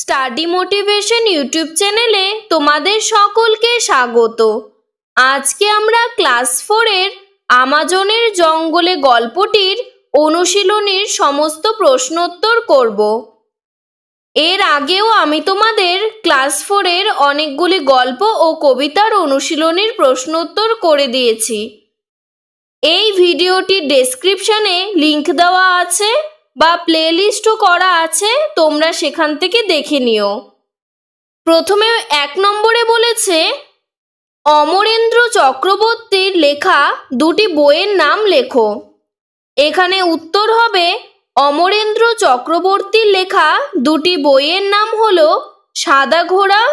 Study motivation YouTube চ্যানেলে তোমাদের সকলকে স্বাগত। আজকে আমরা ক্লাস ফোরের আমাজনের জঙ্গলে গল্পটির অনুশীলনীর সমস্ত প্রশ্নোত্তর করব। এর আগেও আমি তোমাদের ক্লাস ফোরের অনেকগুলি গল্প ও কবিতার অনুশীলনীর প্রশ্নোত্তর করে দিয়েছি। এই ভিডিওটির ডেসক্রিপশনে লিংক দেওয়া আছে। বা প্লেলিস্টও করা আছে, তোমরা সেখান থেকে দেখে নিও। প্রথমে এক নম্বরে বলেছে, অমরেন্দ্র চক্রবর্তীর লেখা দুটি বইয়ের নাম লেখো। এখানে উত্তর হবে, অমরেন্দ্র চক্রবর্তীর লেখা দুটি বইয়ের নাম হল সাদা ঘোড়া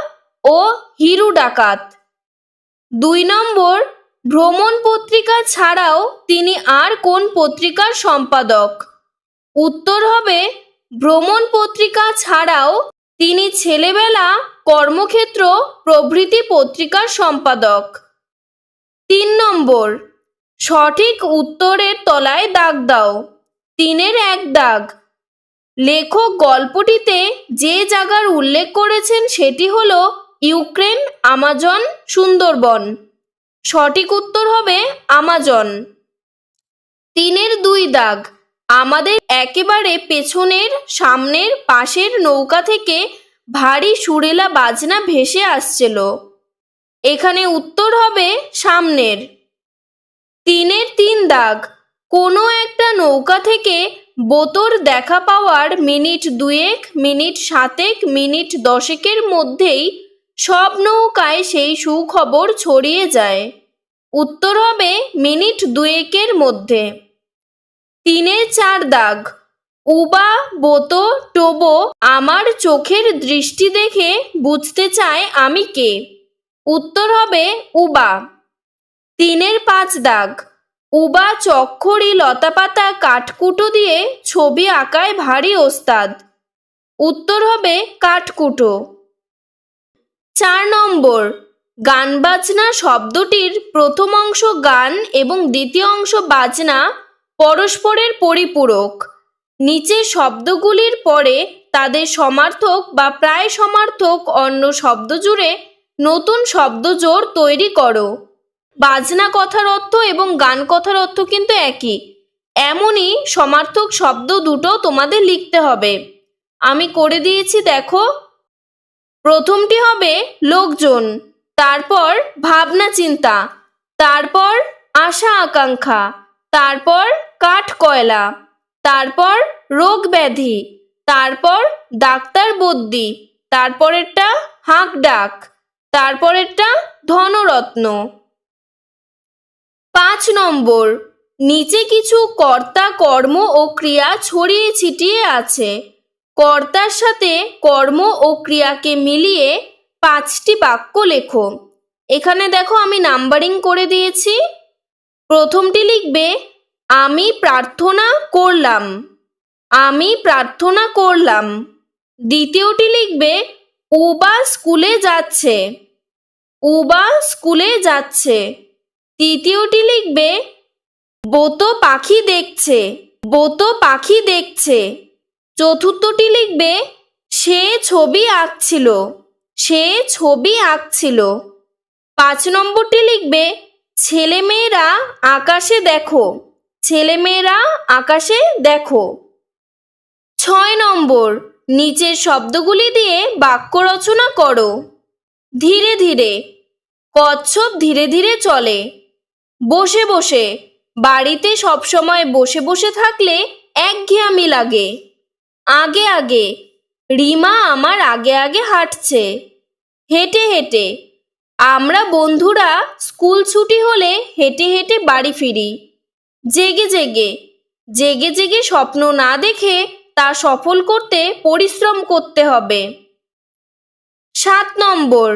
ও হিরু ডাকাত। দুই নম্বর, ভ্রমণ পত্রিকা ছাড়াও তিনি আর কোন পত্রিকার সম্পাদক? উত্তর হবে, ভ্রমণ পত্রিকা ছাড়াও তিনি ছেলেবেলা কর্মক্ষেত্র প্রভৃতি পত্রিকার সম্পাদক। তিন নম্বর, সঠিক উত্তরের তলায় দাগ দাও। তিনের এক দাগ। লেখক গল্পটিতে যে জায়গার উল্লেখ করেছেন সেটি হল ইউক্রেন, আমাজন, সুন্দরবন। সঠিক উত্তর হবে, আমাজন। তিনের দুই দাগ। আমাদের একেবারে পেছনের, সামনের, পাশের নৌকা থেকে ভারী সুরেলা বাজনা ভেসে আসছিল। এখানে উত্তর হবে সামনের। তিনের তিন দাগ। কোনো একটা নৌকা থেকে বোতর দেখা পাওয়ার মিনিট দুয়েক, মিনিট সাতেক, মিনিট দশেকের মধ্যেই সব নৌকায় সেই সুখবর ছড়িয়ে যায়। উত্তর হবে মিনিট দুয়েকের মধ্যে। তিনের চার দাগ। উবা, বোতো, টোবো আমার চোখের দৃষ্টি দেখে বুঝতে চায় আমি কে। উত্তর হবে উবা। তিনের পাঁচ দাগ। উবা চক্ষরি লতাপাতা কাঠকুটো দিয়ে ছবি আঁকায় ভারী ওস্তাদ। উত্তর হবে কাঠকুটো। চার নম্বর। গান বাজনা শব্দটির প্রথম অংশ গান এবং দ্বিতীয় অংশ বাজনা পরস্পরের পরিপূরক। নিচের শব্দগুলির পরে তাদের সমার্থক বা প্রায় সমার্থক অন্য শব্দ জুড়ে নতুন শব্দ জোর তৈরি করো। বাজনা কথার অর্থ এবং গান কথার অর্থ কিন্তু একই। এমনই সমার্থক শব্দ দুটো তোমাদের লিখতে হবে। আমি করে দিয়েছি দেখো। প্রথমটি হবে লোকজন, তারপর ভাবনা চিন্তা, তারপর আশা আকাঙ্ক্ষা। তারপর কাঠ কয়লা তারপর রোগ ব্যাধি তারপর ডাক্তার বদ্যি তারপরেরটা হাঁক ডাক, তারপরেরটা ধনরত্ন। পাঁচ নম্বর, নিচে কিছু কর্তা কর্ম ও ক্রিয়া ছড়িয়ে ছিটিয়ে আছে। কর্তার সাথে কর্ম ও ক্রিয়াকে মিলিয়ে পাঁচটি বাক্য লেখো। এখানে দেখো আমি নাম্বারিং করে দিয়েছি। প্রথমটি লিখবে, আমি প্রার্থনা করলাম, আমি প্রার্থনা করলাম। দ্বিতীয়টি লিখবে, উবা স্কুলে যাচ্ছে, উবা স্কুলে যাচ্ছে। তৃতীয়টি লিখবে, বোতো পাখি দেখছে, বোতো পাখি দেখছে। চতুর্থটি লিখবে, সে ছবি আঁকছিল, সে ছবি আঁকছিল। পাঁচ নম্বরটি লিখবে ছেলেমেয়েরা আকাশে দেখো। ছেলেমেয়েরা আকাশে দেখো। ছয় নম্বর, নিচের শব্দগুলি দিয়ে বাক্য রচনা করো। ধীরে ধীরে, কচ্ছপ ধীরে ধীরে চলে। বসে বসে, বাড়িতে সবসময় বসে বসে থাকলে একঘেয়ামি লাগে। আগে আগে, রিমা আমার আগে আগে হাঁটছে। হেঁটে হেঁটে আমরা বন্ধুরা স্কুল ছুটি হলে হেঁটে হেঁটে বাড়ি ফিরি। জেগে জেগে জেগে জেগে স্বপ্ন না দেখে তা সফল করতে পরিশ্রম করতে হবে। সাত নম্বর,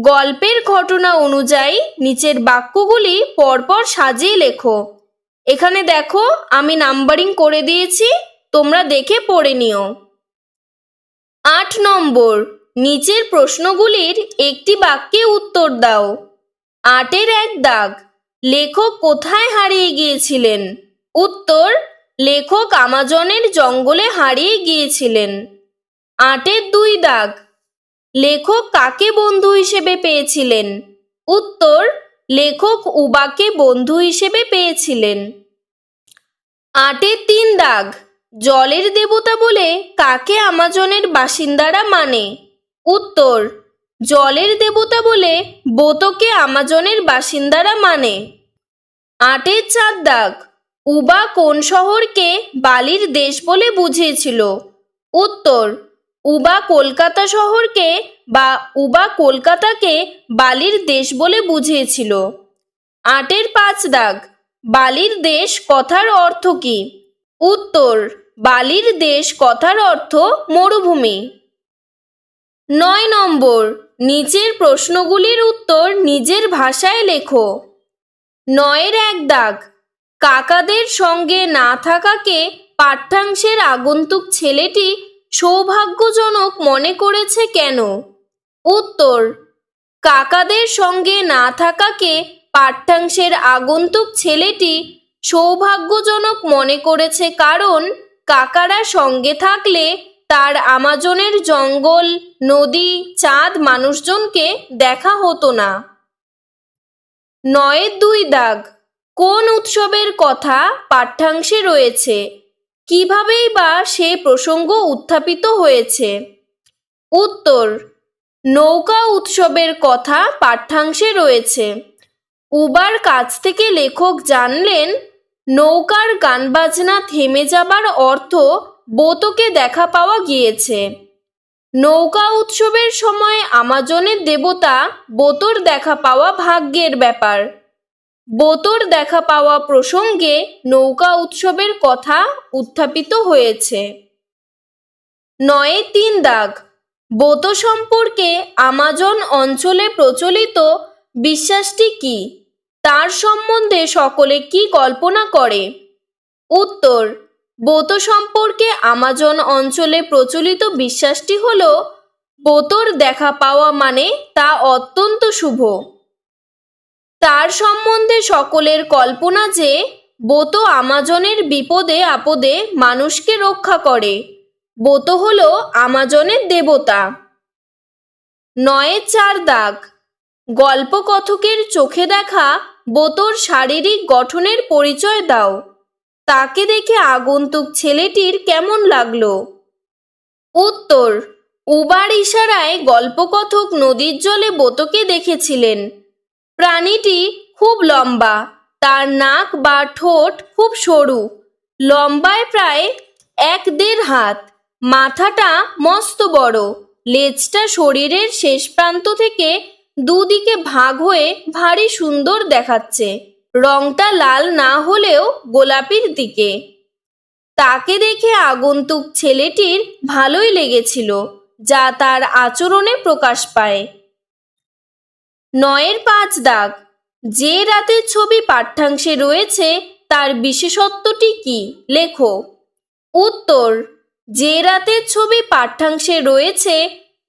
গল্পের ঘটনা অনুযায়ী নিচের বাক্যগুলি পরপর সাজিয়ে লেখো। এখানে দেখো, আমি নাম্বারিং করে দিয়েছি, তোমরা দেখে পড়ে নিও। আট নম্বর নিচের প্রশ্নগুলির একটি বাক্যে উত্তর দাও। আটের এক দাগ। লেখক কোথায় হারিয়ে গিয়েছিলেন? উত্তর, লেখক আমাজনের জঙ্গলে হারিয়ে গিয়েছিলেন। আটের দুই দাগ। লেখক কাকে বন্ধু হিসেবে পেয়েছিলেন? উত্তর, লেখক উবাকে বন্ধু হিসেবে পেয়েছিলেন। আটের তিন দাগ। জলের দেবতা বলে কাকে আমাজনের বাসিন্দারা মানে? উত্তর, জলের দেবতা বলে বোতকে আমাজনের বাসিন্দারা মানে। আটের চার দাগ, উবা কোন শহরকে বালির দেশ বলে বুঝিয়েছিল? উত্তর, উবা কলকাতা শহরকে বা উবা কলকাতাকে বালির দেশ বলে বুঝিয়েছিল। আটের পাঁচ দাগ, বালির দেশ কথার অর্থ কি? উত্তর, বালির দেশ কথার অর্থ মরুভূমি। নয় নম্বর, নিচের প্রশ্নগুলির উত্তর নিজের ভাষায় লেখো। নয়ের এক দাগ, কাকাদের সঙ্গে না থাকাকে পাঠ্যাংশের আগন্তুক ছেলেটি সৌভাগ্যজনক মনে করেছে কেন? উত্তর, কাকাদের সঙ্গে না থাকাকে পাঠ্যাংশের আগন্তুক ছেলেটি সৌভাগ্যজনক মনে করেছে কারণ কাকারা সঙ্গে থাকলে তার আমাজনের জঙ্গল নদী, চাঁদ, মানুষজনকে দেখা হতো না। নয়ের দুই দাগ, কোন উৎসবের কথা পাঠ্যাংশে রয়েছে? কিভাবেই বা সে প্রসঙ্গ উত্থাপিত হয়েছে? উত্তর, নৌকা উৎসবের কথা পাঠ্যাংশে রয়েছে। উবার কাছ থেকে লেখক জানলেন, নৌকার গান বাজনা থেমে যাবার অর্থ বোতকে দেখা পাওয়া গিয়েছে। নৌকা উৎসবের সময় আমাজনের দেবতা বোতর দেখা পাওয়া ভাগ্যের ব্যাপার। বোতর দেখা পাওয়া প্রসঙ্গে নৌকা উৎসবের কথা উত্থাপিত হয়েছে। নয়ে তিন দাগ, বোত সম্পর্কে আমাজন অঞ্চলে প্রচলিত বিশ্বাসটি কি? তার সম্বন্ধে সকলে কি কল্পনা করে? উত্তর বোত সম্পর্কে আমাজন অঞ্চলে প্রচলিত বিশ্বাসটি হল, বোতর দেখা পাওয়া মানে তা অত্যন্ত শুভ। তার সম্বন্ধে সকলের কল্পনা যে, বোত আমাজনের বিপদে আপদে মানুষকে রক্ষা করে। বোত হল আমাজনের দেবতা। নয়ে চার দাগ। গল্পকথকের চোখে দেখা বোতর শারীরিক গঠনের পরিচয় দাও। তাকে দেখে আগন্তুক ছেলেটির কেমন লাগল? উত্তর, উবার ইশারায় গল্পকথক নদীর জলে বোতকে দেখেছিলেন। প্রাণীটি খুব লম্বা, তার নাক বা ঠোঁট খুব সরু, লম্বায় প্রায় এক দেড় হাত, মাথাটা মস্ত বড়, লেজটা শরীরের শেষ প্রান্ত থেকে দুদিকে ভাগ হয়ে ভারী সুন্দর দেখাচ্ছে। রংটা লাল না হলেও গোলাপির দিকে। তাকে দেখে আগন্তুক ছেলেটির ভালোই লেগেছিল, যা তার আচরণে প্রকাশ পায়। নয়ের পাঁচ দাগ, যে রাতের ছবি পাঠ্যাংশে রয়েছে তার বিশেষত্বটি কি? লেখো। উত্তর, যে রাতের ছবি পাঠ্যাংশে রয়েছে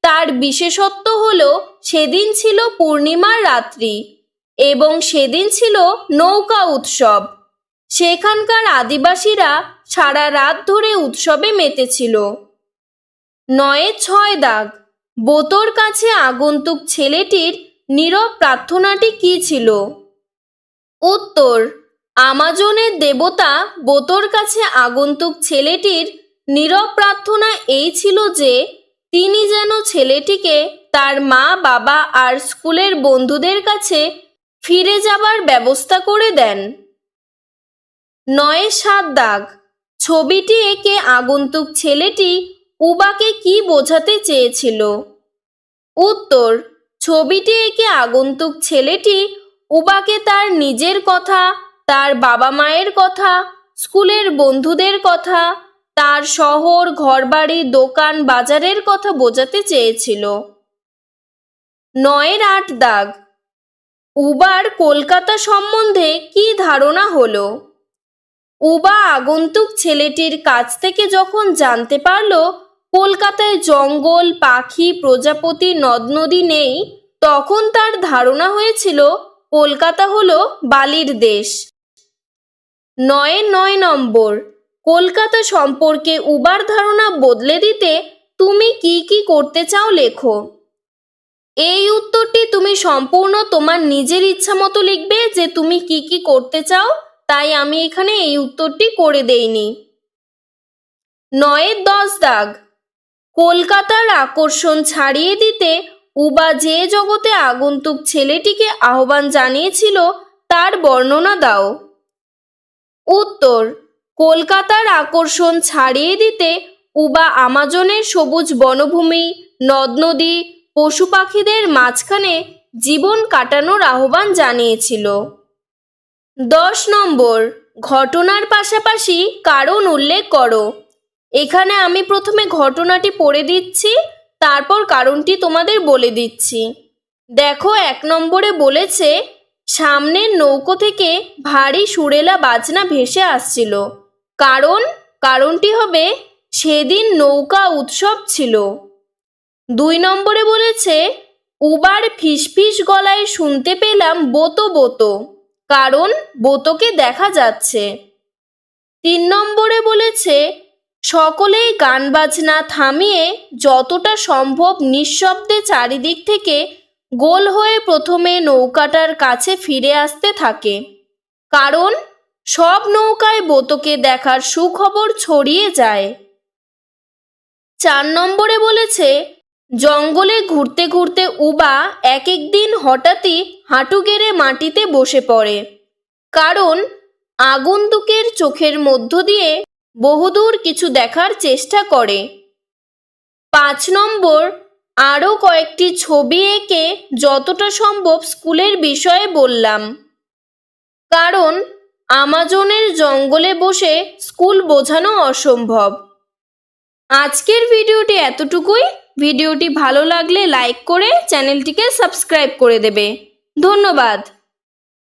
তার বিশেষত্ব হল সেদিন ছিল পূর্ণিমার রাত্রি। এবং সেদিন ছিল নৌকা উৎসব। সেখানকার আদিবাসীরা সারা রাত ধরে উৎসবে মেতেছিল। নয়ে ছয় দাগ, বোতর কাছে আগন্তুক ছেলেটির নীরব প্রার্থনাটি কি ছিল? উত্তর, আমাজনের দেবতা বোতর কাছে আগন্তুক ছেলেটির নীরব প্রার্থনা এই ছিল যে, তিনি যেন ছেলেটিকে তার মা, বাবা আর স্কুলের বন্ধুদের কাছে ফিরে যাবার ব্যবস্থা করে দেন। নয় সাত দাগ, ছবিটি এঁকে আগন্তুক ছেলেটি উবাকে কি বোঝাতে চেয়েছিল? উত্তর, ছবিটি এঁকে আগন্তুক ছেলেটি উবাকে তার নিজের কথা, তার বাবা মায়ের কথা, স্কুলের বন্ধুদের কথা, তার শহর, ঘরবাড়ি, দোকান, বাজারের কথা বোঝাতে চেয়েছিল। নয়ের আট দাগ উবার কলকাতা সম্বন্ধে কি ধারণা হলো? উবা আগন্তুক ছেলেটির কাছ থেকে যখন জানতে পারল কলকাতায় জঙ্গল, পাখি, প্রজাপতি, নদ নদী নেই, তখন তার ধারণা হয়েছিল কলকাতা হলো বালির দেশ। নয় নয় নম্বর, কলকাতা সম্পর্কে উবার ধারণা বদলে দিতে তুমি কি কি করতে চাও লেখো। এই উত্তরটি তুমি সম্পূর্ণ তোমার নিজের ইচ্ছা মতো লিখবে যে তুমি কি কি করতে চাও, তাই আমি এখানে এই উত্তরটি করে দেইনি। নয়ের দশ দাগ। কলকাতার আকর্ষণ ছাড়িয়ে দিতে উবা যে জগতে আগন্তুক ছেলেটিকে আহ্বান জানিয়েছিল, তার বর্ণনা দাও। উত্তর। কলকাতার আকর্ষণ ছাড়িয়ে দিতে উবা আমাজনের সবুজ বনভূমি, নদ নদী পশু পাখিদের মাঝখানে জীবন কাটানোর আহ্বান জানিয়েছিল। দশ নম্বর, ঘটনার পাশাপাশি কারণ উল্লেখ করো। এখানে আমি প্রথমে ঘটনাটি পড়ে দিচ্ছি, তারপর কারণটি তোমাদের বলে দিচ্ছি। দেখো, এক নম্বরে বলেছে, সামনের নৌকো থেকে ভারী সুরেলা বাজনা ভেসে আসছিল। কারণ, কারণটি হবে, সেদিন নৌকা উৎসব ছিল। দুই নম্বরে বলেছে, উবার ফিসফিস গলায় শুনতে পেলাম বোতো বোতো, কারণ বোতোকে দেখা যাচ্ছে। তিন নম্বরে বলেছে, সকলেই গান বাজনা থামিয়ে যতটা সম্ভব নিঃশব্দে চারিদিক থেকে গোল হয়ে প্রথমে নৌকাটার কাছে ফিরে আসতে থাকে, কারণ সব নৌকায় বোতকে দেখার সুখবর ছড়িয়ে যায়। চার নম্বরে বলেছে জঙ্গলে ঘুরতে ঘুরতে উবা এক এক দিন হঠাৎই হাঁটু গেড়ে মাটিতে বসে পড়ে। কারণ আগন্তুকের চোখের মধ্য দিয়ে বহুদূর কিছু দেখার চেষ্টা করে। পাঁচ নম্বর, আরও কয়েকটি ছবি এঁকে যতটা সম্ভব স্কুলের বিষয়ে বললাম। কারণ আমাজনের জঙ্গলে বসে স্কুল বোঝানো অসম্ভব। আজকের ভিডিওটি এতটুকুই। ভিডিওটি ভালো লাগলে লাইক করে চ্যানেলটিকে সাবস্ক্রাইব করে দেবে। ধন্যবাদ।